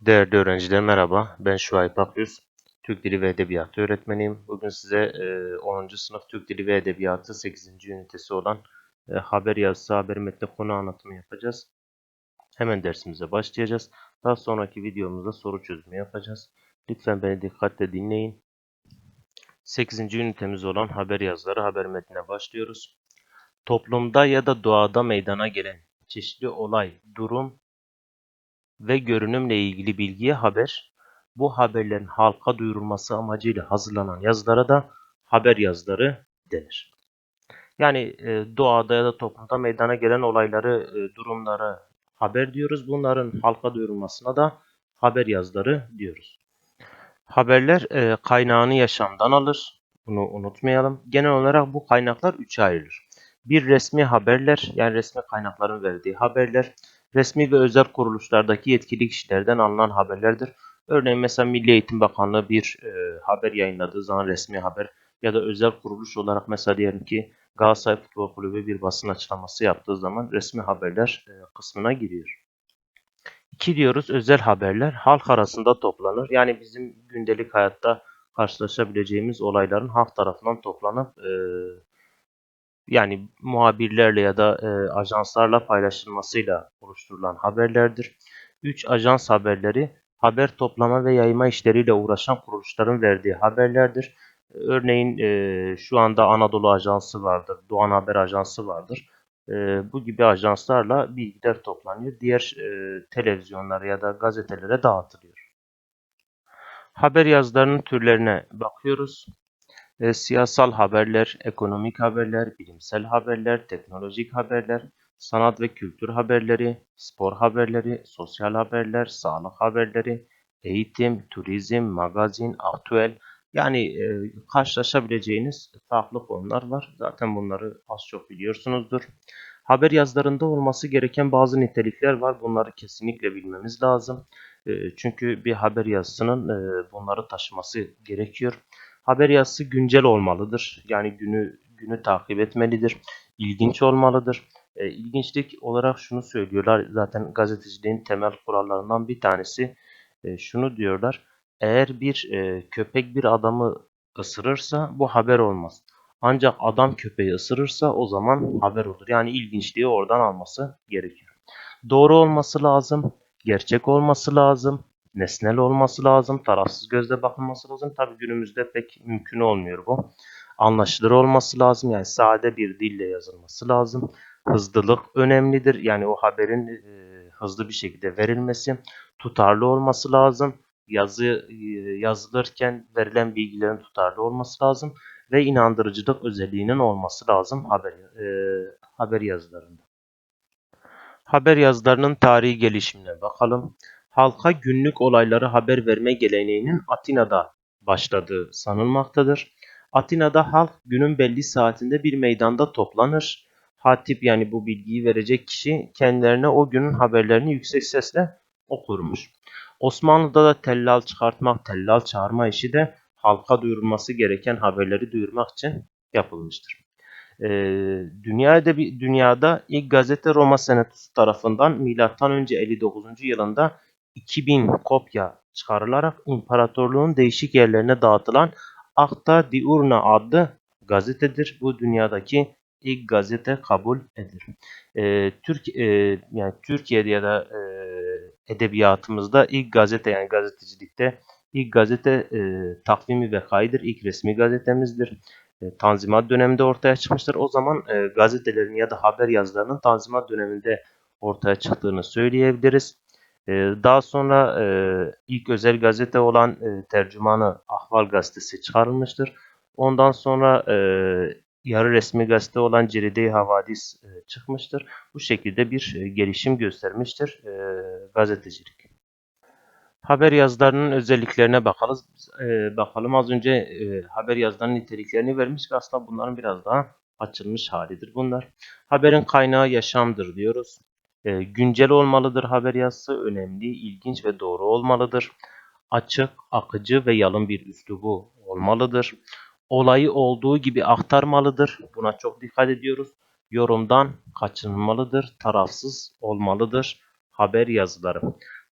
Değerli öğrenciler merhaba. Ben Şuayb Akyüz. Türk Dili ve Edebiyatı öğretmeniyim. Bugün size e, 10. sınıf Türk Dili ve Edebiyatı 8. ünitesi olan e, haber yazısı, haber metni konu anlatımı yapacağız. Hemen dersimize başlayacağız. Daha sonraki videomuzda soru çözümü yapacağız. Lütfen beni dikkatle dinleyin. 8. ünitemiz olan haber yazıları, haber metnine başlıyoruz. Toplumda ya da doğada meydana gelen çeşitli olay, durum ve görünümle ilgili bilgiye haber, bu haberlerin halka duyurulması amacıyla hazırlanan yazılara da haber yazıları denir. Yani e, doğada ya da toplumda meydana gelen olayları, e, durumları haber diyoruz. Bunların halka duyurulmasına da haber yazıları diyoruz. Haberler e, kaynağını yaşamdan alır. Bunu unutmayalım. Genel olarak bu kaynaklar üçe ayrılır. Bir resmi haberler, yani resmi kaynakların verdiği haberler, resmi ve özel kuruluşlardaki yetkili kişilerden alınan haberlerdir. Örneğin mesela Milli Eğitim Bakanlığı bir e, haber yayınladığı zaman resmi haber ya da özel kuruluş olarak mesela diyelim ki Galatasaray Futbol Kulübü bir basın açıklaması yaptığı zaman resmi haberler e, kısmına giriyor. İki diyoruz özel haberler halk arasında toplanır. Yani bizim gündelik hayatta karşılaşabileceğimiz olayların halk tarafından toplanıp e, yani muhabirlerle ya da e, ajanslarla paylaşılmasıyla oluşturulan haberlerdir. 3 ajans haberleri haber toplama ve yayma işleriyle uğraşan kuruluşların verdiği haberlerdir. Örneğin e, şu anda Anadolu Ajansı vardır, Doğan Haber Ajansı vardır. E, bu gibi ajanslarla bilgiler toplanıyor. Diğer e, televizyonlara ya da gazetelere dağıtılıyor. Haber yazılarının türlerine bakıyoruz. E, siyasal haberler, ekonomik haberler, bilimsel haberler, teknolojik haberler, sanat ve kültür haberleri, spor haberleri, sosyal haberler, sağlık haberleri, eğitim, turizm, magazin, aktüel yani e, karşılaşabileceğiniz farklı konular var. Zaten bunları az çok biliyorsunuzdur. Haber yazılarında olması gereken bazı nitelikler var. Bunları kesinlikle bilmemiz lazım. E, çünkü bir haber yazısının e, bunları taşıması gerekiyor. Haber yazısı güncel olmalıdır. Yani günü günü takip etmelidir. İlginç olmalıdır. E, ilginçlik olarak şunu söylüyorlar. Zaten gazeteciliğin temel kurallarından bir tanesi. E, şunu diyorlar. Eğer bir e, köpek bir adamı ısırırsa bu haber olmaz. Ancak adam köpeği ısırırsa o zaman haber olur. Yani ilginçliği oradan alması gerekiyor. Doğru olması lazım. Gerçek olması lazım nesnel olması lazım, tarafsız gözle bakılması lazım. Tabi günümüzde pek mümkün olmuyor bu. Anlaşılır olması lazım. Yani sade bir dille yazılması lazım. Hızlılık önemlidir. Yani o haberin e, hızlı bir şekilde verilmesi, tutarlı olması lazım. Yazı e, yazılırken verilen bilgilerin tutarlı olması lazım ve inandırıcılık özelliğinin olması lazım haber e, haber yazılarında. Haber yazılarının tarihi gelişimine bakalım halka günlük olayları haber verme geleneğinin Atina'da başladığı sanılmaktadır. Atina'da halk günün belli saatinde bir meydanda toplanır. Hatip yani bu bilgiyi verecek kişi kendilerine o günün haberlerini yüksek sesle okurmuş. Osmanlı'da da tellal çıkartmak, tellal çağırma işi de halka duyurulması gereken haberleri duyurmak için yapılmıştır. Ee, dünya edebi, dünyada ilk gazete Roma Senatosu tarafından M.Ö. 59. yılında 2000 kopya çıkarılarak imparatorluğun değişik yerlerine dağıtılan Acta Diurna adlı gazetedir. Bu dünyadaki ilk gazete kabul edilir. Ee, Türk e, yani Türkiye'de ya da e, edebiyatımızda ilk gazete yani gazetecilikte ilk gazete e, takvimi ve kaydır ilk resmi gazetemizdir. E, Tanzimat döneminde ortaya çıkmıştır. O zaman e, gazetelerin ya da haber yazılarının Tanzimat döneminde ortaya çıktığını söyleyebiliriz. Ee, daha sonra e, ilk özel gazete olan e, Tercümanı Ahval gazetesi çıkarılmıştır. Ondan sonra e, yarı resmi gazete olan Ceride-i Havadis çıkmıştır. Bu şekilde bir gelişim göstermiştir gazetecilik. Haber yazılarının özelliklerine bakalım. bakalım az önce haber yazılarının niteliklerini vermiştik. Aslında bunların biraz daha açılmış halidir bunlar. Haberin kaynağı yaşamdır diyoruz. E, güncel olmalıdır haber yazısı, önemli, ilginç ve doğru olmalıdır. Açık, akıcı ve yalın bir üslubu olmalıdır. Olayı olduğu gibi aktarmalıdır. Buna çok dikkat ediyoruz. Yorumdan kaçınılmalıdır, tarafsız olmalıdır haber yazıları.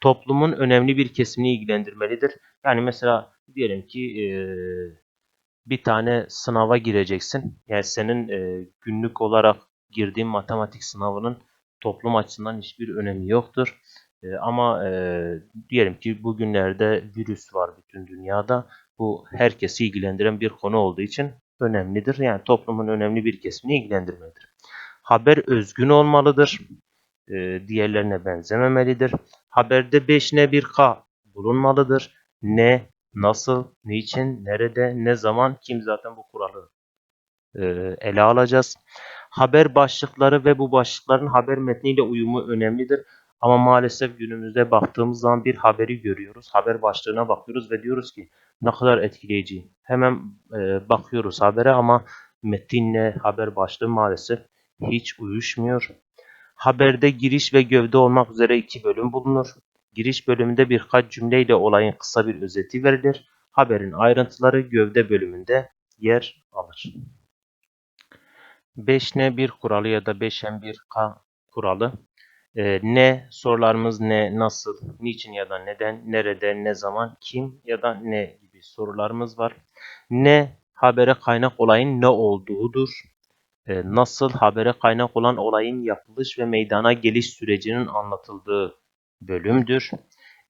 toplumun önemli bir kesimini ilgilendirmelidir. Yani mesela diyelim ki eee, bir tane sınava gireceksin. Yani senin eee, günlük olarak girdiğin matematik sınavının toplum açısından hiçbir önemi yoktur. Eee, ama eee, diyelim ki bugünlerde virüs var bütün dünyada. Bu herkesi ilgilendiren bir konu olduğu için önemlidir. Yani toplumun önemli bir kesimini ilgilendirmelidir. Haber özgün olmalıdır. Eee, diğerlerine benzememelidir. Haberde 5N 1K bulunmalıdır. Ne, nasıl, niçin, nerede, ne zaman, kim zaten bu kuralı eee, ele alacağız. Haber başlıkları ve bu başlıkların haber metniyle uyumu önemlidir. Ama maalesef günümüzde baktığımız zaman bir haberi görüyoruz. Haber başlığına bakıyoruz ve diyoruz ki ne kadar etkileyici. Hemen eee, bakıyoruz habere ama metinle haber başlığı maalesef hiç uyuşmuyor. Haberde giriş ve gövde olmak üzere iki bölüm bulunur. Giriş bölümünde birkaç cümleyle olayın kısa bir özeti verilir. Haberin ayrıntıları gövde bölümünde yer alır. 5N1 kuralı ya da 5M1K kuralı. Ee, ne sorularımız ne, nasıl, niçin ya da neden, nerede, ne zaman, kim ya da ne gibi sorularımız var. Ne habere kaynak olayın ne olduğudur. Ee, nasıl habere kaynak olan olayın yapılış ve meydana geliş sürecinin anlatıldığı bölümdür.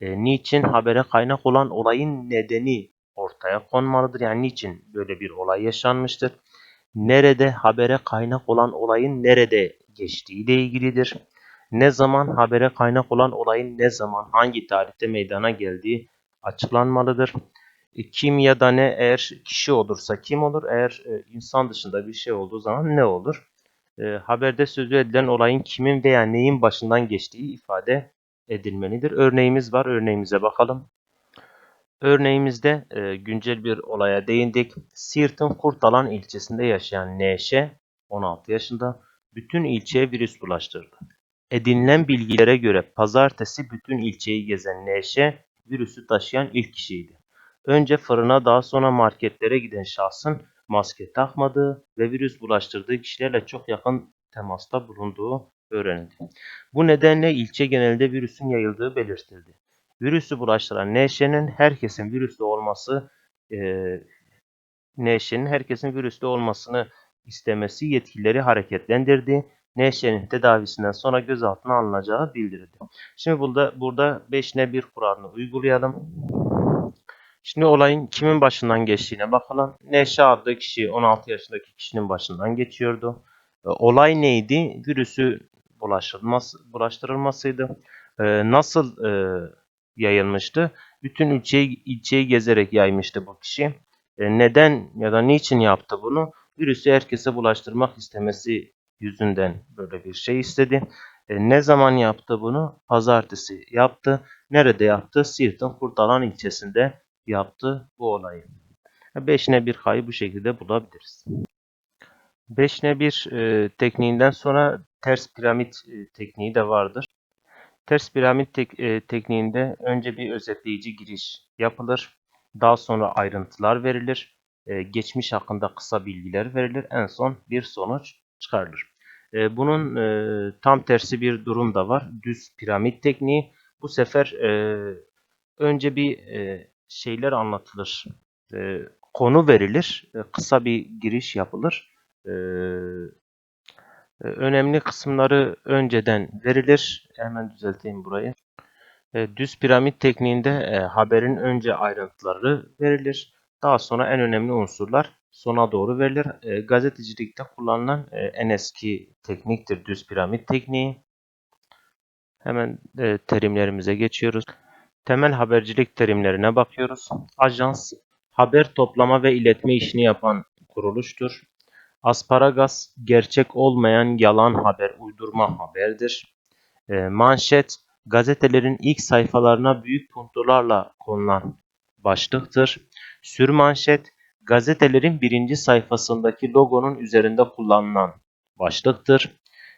Ee, niçin habere kaynak olan olayın nedeni ortaya konmalıdır. Yani niçin böyle bir olay yaşanmıştır. Nerede habere kaynak olan olayın nerede geçtiği ile ilgilidir. Ne zaman habere kaynak olan olayın ne zaman hangi tarihte meydana geldiği açıklanmalıdır. E, Kim ya da ne eğer kişi olursa kim olur? Eğer e, insan dışında bir şey olduğu zaman ne olur? E, haberde sözü edilen olayın kimin veya neyin başından geçtiği ifade edilmelidir. Örneğimiz var. Örneğimize bakalım. Örneğimizde e, güncel bir olaya değindik. Siirt'in Kurtalan ilçesinde yaşayan Neşe 16 yaşında bütün ilçeye virüs bulaştırdı. Edinilen bilgilere göre pazartesi bütün ilçeyi gezen Neşe virüsü taşıyan ilk kişiydi. Önce fırına daha sonra marketlere giden şahsın maske takmadığı ve virüs bulaştırdığı kişilerle çok yakın temasta bulunduğu öğrenildi. Bu nedenle ilçe genelinde virüsün yayıldığı belirtildi. Virüsü bulaştıran Neşe'nin herkesin virüslü olması eee Neşe'nin herkesin virüslü olmasını istemesi yetkilileri hareketlendirdi. Neşe'nin tedavisinden sonra gözaltına alınacağı bildirildi. Şimdi burada burada 5 1 kuralını uygulayalım. Şimdi olayın kimin başından geçtiğine bakalım. Neşe adlı kişi 16 yaşındaki kişinin başından geçiyordu. E, Olay neydi? Virüsü bulaştırılması, bulaştırılmasıydı. E, nasıl e, yayılmıştı? Bütün ilçeyi, ilçeyi gezerek yaymıştı bu kişi. E, neden ya da niçin yaptı bunu? Virüsü herkese bulaştırmak istemesi yüzünden böyle bir şey istedi. E, ne zaman yaptı bunu? Pazartesi yaptı. Nerede yaptı? Siirt'in Kurtalan ilçesinde yaptı bu olayı. 5'ine 1 kayı bu şekilde bulabiliriz. 5'ine 1 e, tekniğinden sonra ters piramit e, tekniği de vardır. Ters piramit tek- e, tekniğinde önce bir özetleyici giriş yapılır. Daha sonra ayrıntılar verilir. E, geçmiş hakkında kısa bilgiler verilir. En son bir sonuç çıkarılır. E, bunun e, tam tersi bir durum da var. Düz piramit tekniği. Bu sefer e, önce bir e, şeyler anlatılır. E, konu verilir. E, kısa bir giriş yapılır. E, önemli kısımları önceden verilir. Hemen düzelteyim burayı. E, düz piramit tekniğinde e, haberin önce ayrıntıları verilir. Daha sonra en önemli unsurlar sona doğru verilir. E, gazetecilikte kullanılan e, en eski tekniktir düz piramit tekniği. Hemen e, terimlerimize geçiyoruz. Temel habercilik terimlerine bakıyoruz. Ajans, haber toplama ve iletme işini yapan kuruluştur. Asparagas, gerçek olmayan yalan haber, uydurma haberdir. E, manşet, gazetelerin ilk sayfalarına büyük puntolarla konulan başlıktır. Sürmanşet, gazetelerin birinci sayfasındaki logonun üzerinde kullanılan başlıktır.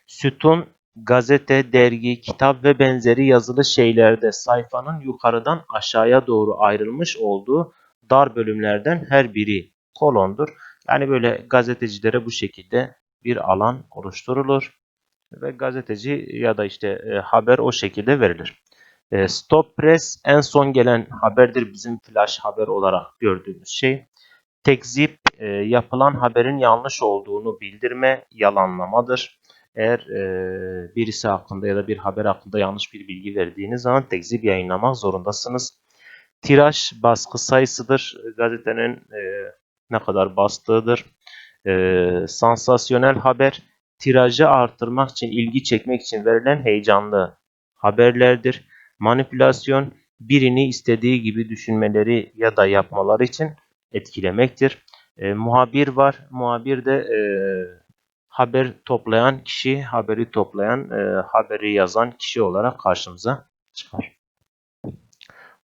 Sütun, gazete, dergi, kitap ve benzeri yazılı şeylerde sayfanın yukarıdan aşağıya doğru ayrılmış olduğu dar bölümlerden her biri kolondur. Yani böyle gazetecilere bu şekilde bir alan oluşturulur ve gazeteci ya da işte e, haber o şekilde verilir. E, stop press en son gelen haberdir bizim flash haber olarak gördüğümüz şey. Tekzip e, yapılan haberin yanlış olduğunu bildirme, yalanlamadır. Eğer birisi hakkında ya da bir haber hakkında yanlış bir bilgi verdiğiniz zaman tekzip yayınlamak zorundasınız. Tiraj baskı sayısıdır. Gazetenin ne kadar bastığıdır. E, sansasyonel haber tirajı artırmak için, ilgi çekmek için verilen heyecanlı haberlerdir. Manipülasyon birini istediği gibi düşünmeleri ya da yapmaları için etkilemektir. E, muhabir var. Muhabir de e, haber toplayan kişi, haberi toplayan, e, haberi yazan kişi olarak karşımıza çıkar.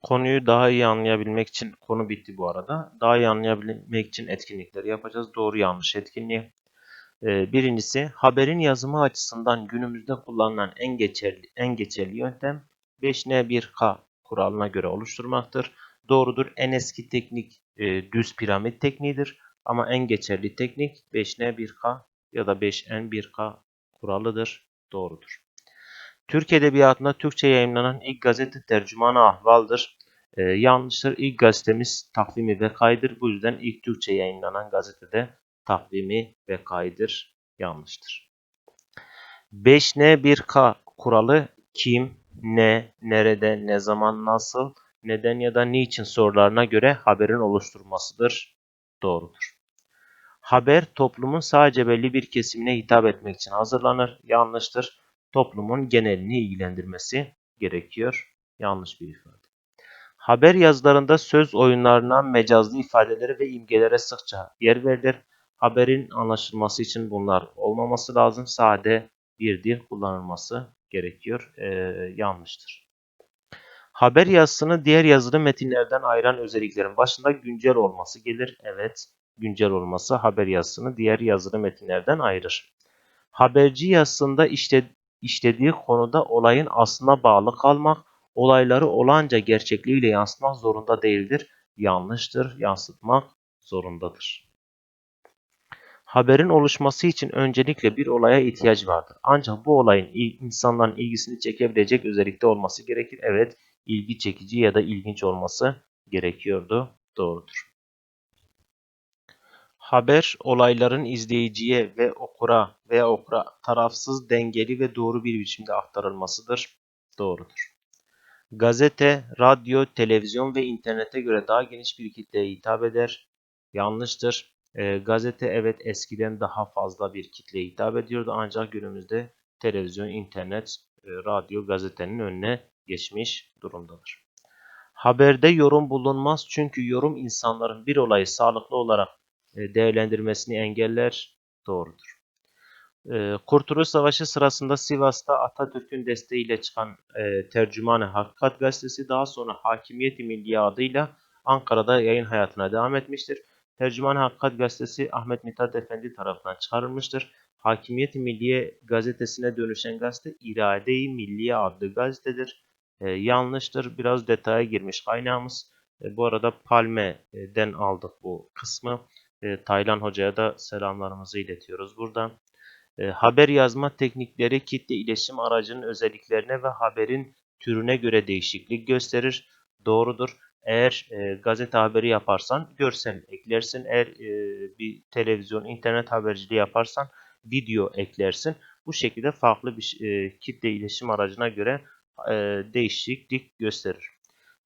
Konuyu daha iyi anlayabilmek için, konu bitti bu arada. Daha iyi anlayabilmek için etkinlikleri yapacağız. Doğru yanlış etkinliği. Ee, birincisi, haberin yazımı açısından günümüzde kullanılan en geçerli, en geçerli yöntem 5N1K kuralına göre oluşturmaktır. Doğrudur. En eski teknik e, düz piramit tekniğidir. Ama en geçerli teknik 5N1K ya da 5N1K kuralıdır. Doğrudur. Türk Edebiyatı'nda Türkçe yayınlanan ilk gazete Tercüman-ı Ahval'dır. Ee, yanlıştır. İlk gazetemiz Takvimi Bekay'dır. Bu yüzden ilk Türkçe yayınlanan gazetede Takvimi Bekay'dır. Yanlıştır. 5N1K kuralı kim, ne, nerede, ne zaman, nasıl, neden ya da niçin sorularına göre haberin oluşturmasıdır. Doğrudur. Haber toplumun sadece belli bir kesimine hitap etmek için hazırlanır. Yanlıştır toplumun genelini ilgilendirmesi gerekiyor. Yanlış bir ifade. Haber yazılarında söz oyunlarına, mecazlı ifadelere ve imgelere sıkça yer verilir. Haberin anlaşılması için bunlar olmaması lazım. Sade bir dil kullanılması gerekiyor. Ee, yanlıştır. Haber yazısını diğer yazılı metinlerden ayıran özelliklerin başında güncel olması gelir. Evet, güncel olması haber yazısını diğer yazılı metinlerden ayırır. Haberci yazısında işte işlediği konuda olayın aslına bağlı kalmak, olayları olanca gerçekliğiyle yansıtmak zorunda değildir. Yanlıştır, yansıtmak zorundadır. Haberin oluşması için öncelikle bir olaya ihtiyaç vardır. Ancak bu olayın insanların ilgisini çekebilecek özellikte olması gerekir. Evet, ilgi çekici ya da ilginç olması gerekiyordu. Doğrudur. Haber olayların izleyiciye ve okura veya okura tarafsız, dengeli ve doğru bir biçimde aktarılmasıdır. Doğrudur. Gazete, radyo, televizyon ve internete göre daha geniş bir kitleye hitap eder. Yanlıştır. E, gazete evet eskiden daha fazla bir kitleye hitap ediyordu ancak günümüzde televizyon, internet, e, radyo gazetenin önüne geçmiş durumdadır. Haberde yorum bulunmaz çünkü yorum insanların bir olayı sağlıklı olarak e, değerlendirmesini engeller. Doğrudur. E, Kurtuluş Savaşı sırasında Sivas'ta Atatürk'ün desteğiyle çıkan e, Tercüman-ı Hakikat gazetesi daha sonra Hakimiyet-i Milliye adıyla Ankara'da yayın hayatına devam etmiştir. Tercüman-ı Hakikat gazetesi Ahmet Mithat Efendi tarafından çıkarılmıştır. Hakimiyet-i Milliye gazetesine dönüşen gazete İrade-i Milliye adlı gazetedir. E, yanlıştır. Biraz detaya girmiş kaynağımız. E, bu arada Palme'den aldık bu kısmı. E, Taylan Hoca'ya da selamlarımızı iletiyoruz buradan. E, haber yazma teknikleri kitle iletişim aracının özelliklerine ve haberin türüne göre değişiklik gösterir. Doğrudur. Eğer e, gazete haberi yaparsan görsel eklersin. Eğer e, bir televizyon, internet haberciliği yaparsan video eklersin. Bu şekilde farklı bir e, kitle iletişim aracına göre e, değişiklik gösterir.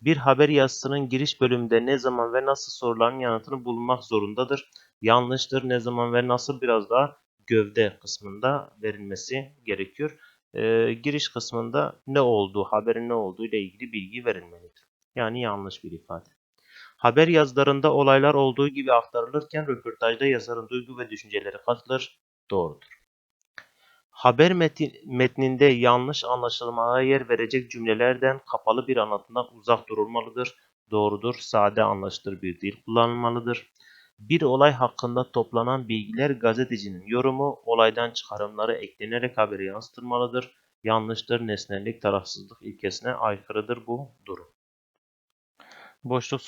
Bir haber yazısının giriş bölümünde ne zaman ve nasıl soruların yanıtını bulmak zorundadır. Yanlıştır. Ne zaman ve nasıl biraz daha gövde kısmında verilmesi gerekiyor. E, giriş kısmında ne olduğu, haberin ne olduğu ile ilgili bilgi verilmelidir. Yani yanlış bir ifade. Haber yazılarında olaylar olduğu gibi aktarılırken röportajda yazarın duygu ve düşünceleri katılır. Doğrudur. Haber metin, metninde yanlış anlaşılmaya yer verecek cümlelerden kapalı bir anlatımdan uzak durulmalıdır. Doğrudur, sade anlaşılır bir dil kullanılmalıdır. Bir olay hakkında toplanan bilgiler gazetecinin yorumu, olaydan çıkarımları eklenerek haberi yansıtılmalıdır. Yanlıştır, nesnellik, tarafsızlık ilkesine aykırıdır bu durum. Boşluk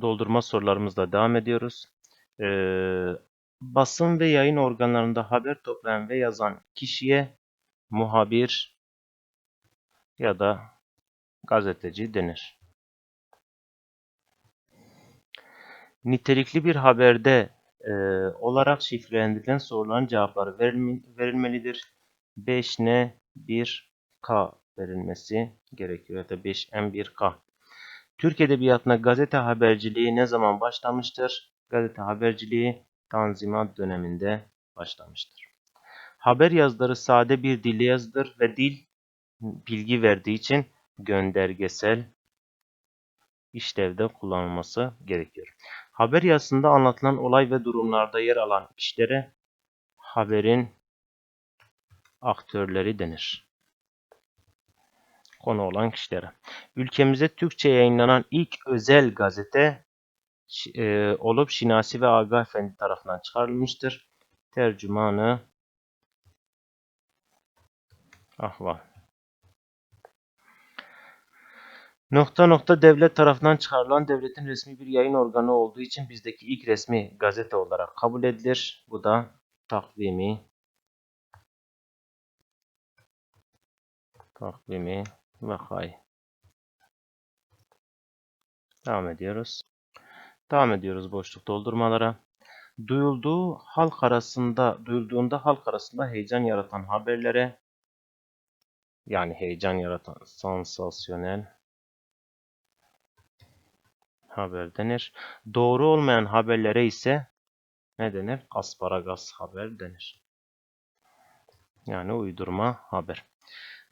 doldurma sorularımızla devam ediyoruz. Ee, basın ve yayın organlarında haber toplayan ve yazan kişiye muhabir ya da gazeteci denir. Nitelikli bir haberde e, olarak şifrelendirilen soruların cevapları verilme- verilmelidir. 5N 1K verilmesi gerekiyor ya da 5M1K. Türk Edebiyatı'na gazete haberciliği ne zaman başlamıştır? Gazete haberciliği Tanzimat döneminde başlamıştır. Haber yazıları sade bir dille yazılır ve dil bilgi verdiği için göndergesel işlevde kullanılması gerekiyor. Haber yazısında anlatılan olay ve durumlarda yer alan kişilere haberin aktörleri denir. Konu olan kişilere. Ülkemizde Türkçe yayınlanan ilk özel gazete e, olup Şinasi ve Aga Efendi tarafından çıkarılmıştır. Tercümanı Ahval. Nokta nokta devlet tarafından çıkarılan devletin resmi bir yayın organı olduğu için bizdeki ilk resmi gazete olarak kabul edilir. Bu da takvimi takvimi vakayı. Devam ediyoruz. Devam ediyoruz boşluk doldurmalara. Duyulduğu halk arasında, duyulduğunda halk arasında heyecan yaratan haberlere yani heyecan yaratan sansasyonel haber denir. Doğru olmayan haberlere ise ne denir? Asparagas haber denir. Yani uydurma haber.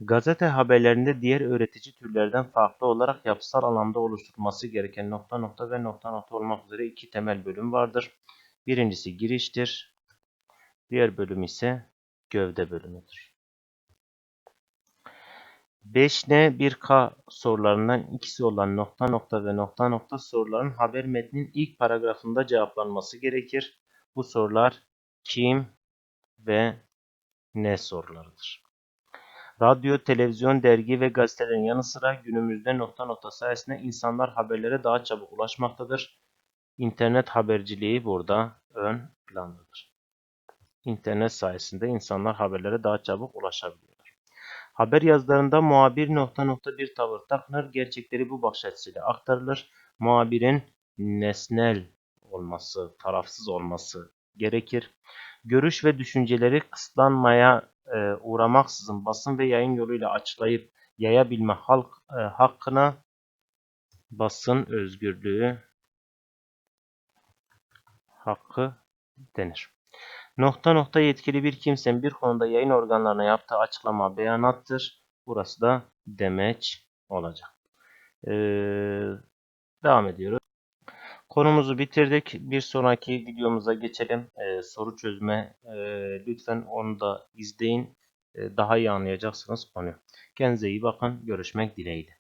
Gazete haberlerinde diğer öğretici türlerden farklı olarak yapısal anlamda oluşturulması gereken nokta nokta ve nokta nokta olmak üzere iki temel bölüm vardır. Birincisi giriştir. Diğer bölüm ise gövde bölümüdür. 5N 1K sorularından ikisi olan nokta nokta ve nokta nokta soruların haber metninin ilk paragrafında cevaplanması gerekir. Bu sorular kim ve ne sorularıdır. Radyo, televizyon, dergi ve gazetelerin yanı sıra günümüzde nokta nokta sayesinde insanlar haberlere daha çabuk ulaşmaktadır. İnternet haberciliği burada ön plandadır. İnternet sayesinde insanlar haberlere daha çabuk ulaşabiliyorlar. Haber yazılarında muhabir nokta nokta bir tavır takınır. Gerçekleri bu bakış açısıyla aktarılır. Muhabirin nesnel olması, tarafsız olması gerekir. Görüş ve düşünceleri kısıtlanmaya e, uğramaksızın basın ve yayın yoluyla açıklayıp yayabilme halk e, hakkına basın özgürlüğü hakkı denir. Nokta nokta yetkili bir kimsenin bir konuda yayın organlarına yaptığı açıklama beyanattır. Burası da demeç olacak. Ee, devam ediyoruz. Konumuzu bitirdik. Bir sonraki videomuza geçelim. Ee, soru çözme e, lütfen onu da izleyin. Ee, daha iyi anlayacaksınız konuyu. Kendinize iyi bakın. Görüşmek dileğiyle.